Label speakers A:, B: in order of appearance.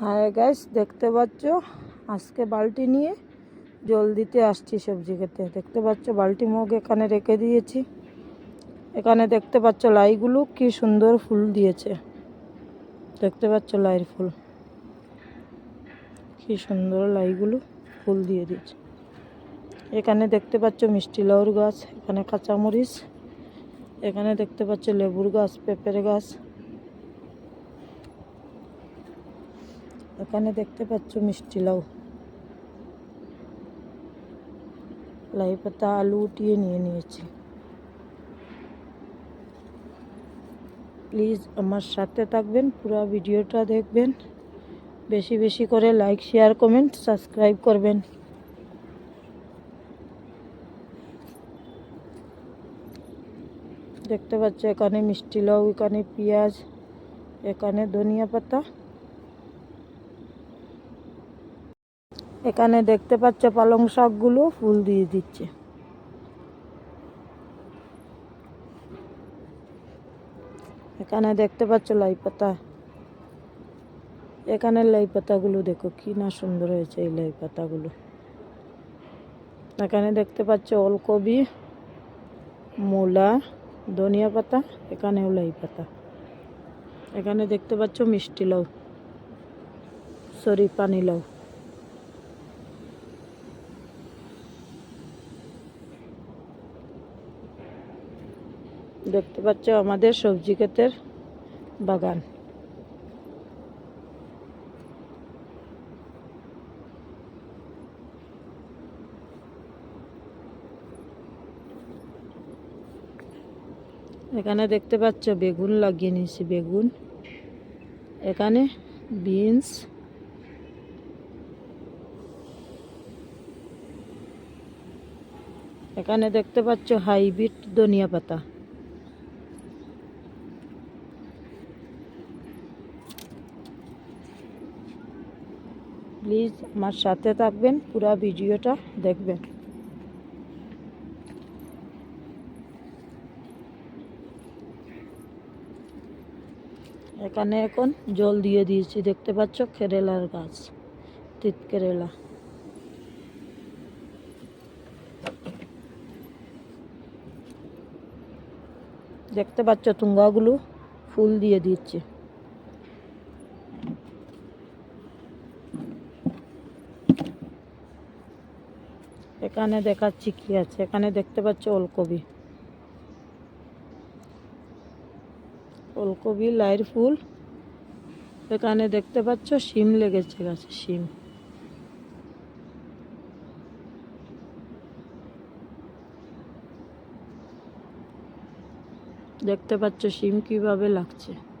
A: হায় gas দেখতে পাচ্ছ? আজকে বালতি নিয়ে জল দিতে আসছি সবজি খেতে। দেখতে পাচ্ছ, বালতি মগ এখানে রেখে দিয়েছি। এখানে দেখতে পাচ্ছ লাইগুলো কি সুন্দর ফুল দিয়েছে। দেখতে পাচ্ছ লাইয়ের ফুল। কি সুন্দর লাইগুলো ফুল দিয়ে দিয়েছে। এখানে দেখতে পাচ্ছ মিষ্টি লাউর গাছ, এখানে কাঁচামরিচ, এখানে দেখতে পাচ্ছ লেবুর গাছ, পেঁপের গাছ। এখানে দেখতে পাচ্ছ মিষ্টি লাউ। লাই পাতা, আলু উঠিয়ে নিয়ে নিয়েছি। প্লিজ আমার সাথে থাকবেন, পুরো ভিডিওটা দেখবেন। বেশি বেশি করে লাইক, শেয়ার, কমেন্ট, সাবস্ক্রাইব করবেন। দেখতে পাচ্ছ এখানে মিষ্টি লাউ, এখানে পেঁয়াজ, এখানে ধনিয়া পাতা। এখানে দেখতে পাচ্ছ পালং শাকগুলো ফুল দিয়ে দিচ্ছে। এখানে দেখতে পাচ্ছ লাই পাতা। এখানে লাই পাতাগুলো দেখো, কি না সুন্দর হয়েছে এই লাই পাতাগুলো। এখানে দেখতে পাচ্ছ ওলকপি, মূলা, ধনিয়া পাতা, এখানেও লাই পাতা। এখানে দেখতে পাচ্ছ মিষ্টি লাউ, সরি, পানি লাউ। দেখতে পাচ্ছ আমাদের সবজি ক্ষেতের বাগান। এখানে দেখতে পাচ্ছ বেগুন লাগিয়ে নিয়েছি, বেগুন। এখানে বিনস। এখানে দেখতে পাচ্ছ হাইব্রিড ধনিয়া পাতা। প্লিজ আমার সাথে থাকবেন, পুরো ভিডিওটা দেখবেন। এখানে এখন জল দিয়ে দিয়েছি, দেখতে পাচ্ছ? কেরেলার গাছ, তিত কেরেলা। দেখতে পাচ্ছ? তুঙ্গাগুলো ফুল দিয়ে দিচ্ছে। এখানে দেখাচ্ছি কি আছে। এখানে দেখতে পাচ্ছ ওলকপি ওলকবি, লাইর ফুল। এখানে দেখতে পাচ্ছ শিম লেগেছে গাছে, শিম। দেখতে পাচ্ছ শিম কীভাবে লাগছে।